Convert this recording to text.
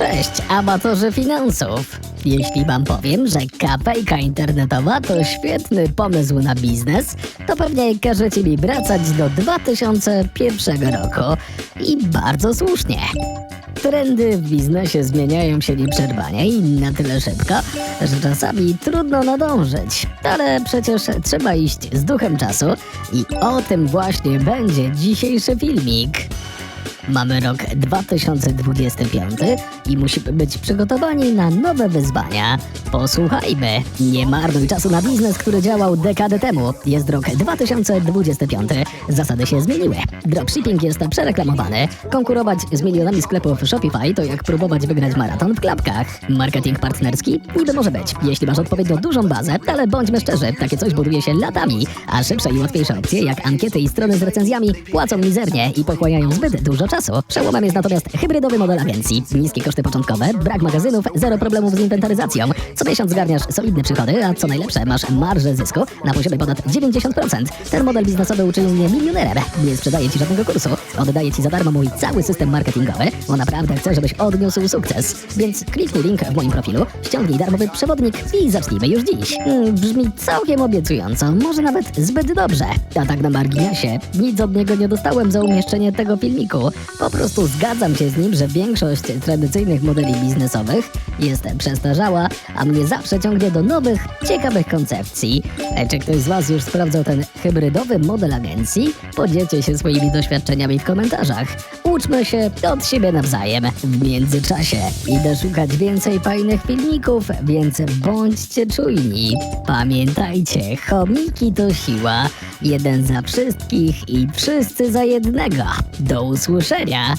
Cześć, amatorzy finansów! Jeśli wam powiem, że kafejka internetowa to świetny pomysł na biznes, to pewnie każecie mi wracać do 2001 roku. I bardzo słusznie. Trendy w biznesie zmieniają się nieprzerwanie i na tyle szybko, że czasami trudno nadążyć. Ale przecież trzeba iść z duchem czasu i o tym właśnie będzie dzisiejszy filmik. Mamy rok 2025 i musimy być przygotowani na nowe wyzwania. Posłuchajmy. Nie marnuj czasu na biznes, który działał dekadę temu. Jest rok 2025. Zasady się zmieniły. Dropshipping jest przereklamowany. Konkurować z milionami sklepów Shopify to jak próbować wygrać maraton w klapkach. Marketing partnerski? Niby może być, jeśli masz odpowiednio dużą bazę, ale bądźmy szczerzy, takie coś buduje się latami, a szybsze i łatwiejsze opcje, jak ankiety i strony z recenzjami, płacą mizernie i pochłaniają zbyt dużo czasu. Przełomem jest natomiast hybrydowy model agencji. Niskie koszty początkowe, brak magazynów, zero problemów z inwentaryzacją. Co miesiąc zgarniasz solidne przychody, a co najlepsze, masz marżę zysku na poziomie ponad 90%. Ten model biznesowy uczynił mnie milionerem. Nie sprzedaję ci żadnego kursu. Oddaję ci za darmo mój cały system marketingowy, bo naprawdę chcę, żebyś odniósł sukces. Więc kliknij link w moim profilu, ściągnij darmowy przewodnik i zacznijmy już dziś. Mm, brzmi całkiem obiecująco, może nawet zbyt dobrze. A tak na marginesie, nic od niego nie dostałem za umieszczenie tego filmiku. Po prostu zgadzam się z nim, że większość tradycyjnych modeli biznesowych jest przestarzała, a mnie zawsze ciągnie do nowych, ciekawych koncepcji. E, Czy ktoś z Was już sprawdzał ten hybrydowy model agencji? Podzielcie się swoimi doświadczeniami w komentarzach. Uczmy się od siebie nawzajem. W międzyczasie idę szukać więcej fajnych filmików, więc bądźcie czujni. Pamiętajcie, chomiki to siła. Jeden za wszystkich i wszyscy za jednego. Do usłyszenia.